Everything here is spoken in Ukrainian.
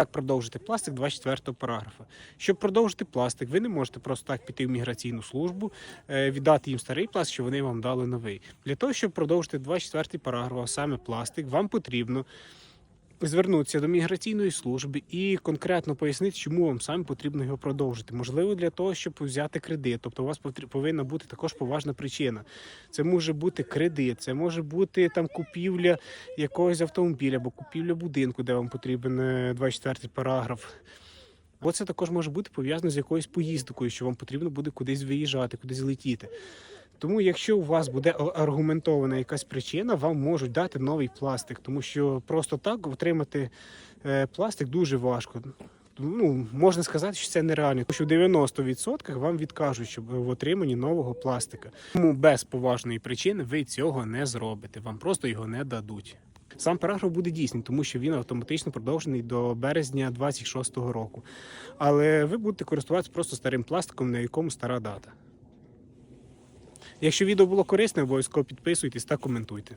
Як продовжити пластик 24 параграфа? Щоб продовжити пластик, ви не можете просто так піти в міграційну службу, е, віддати їм старий пластик, що вони вам дали новий. Для того, щоб продовжити 24 параграф, а саме пластик, вам потрібно звернутися до міграційної служби і конкретно пояснити, чому вам саме потрібно його продовжити. Можливо, для того, щоб взяти кредит. Тобто, у вас повинна бути також поважна причина. Це може бути кредит, це може бути там купівля якогось автомобіля або купівля будинку, де вам потрібен е, 24 параграф. Бо це також може бути пов'язано з якоюсь поїздкою, що вам потрібно буде кудись виїжджати, кудись летіти. Тому, якщо у вас буде аргументована якась причина, вам можуть дати новий пластик, тому що просто так отримати е, пластик дуже важко. Ну, можна сказати, що це нереально, тому що в 90% вам відкажуть, щоб в отриманні нового пластика. Тому без поважної причини ви цього не зробите. Вам просто його не дадуть. Сам параграф буде дійсний, тому що він автоматично продовжений до березня 26-го року. Але ви будете користуватися просто старим пластиком, на якому стара дата. Якщо відео було корисне, обов'язково підписуйтесь та коментуйте.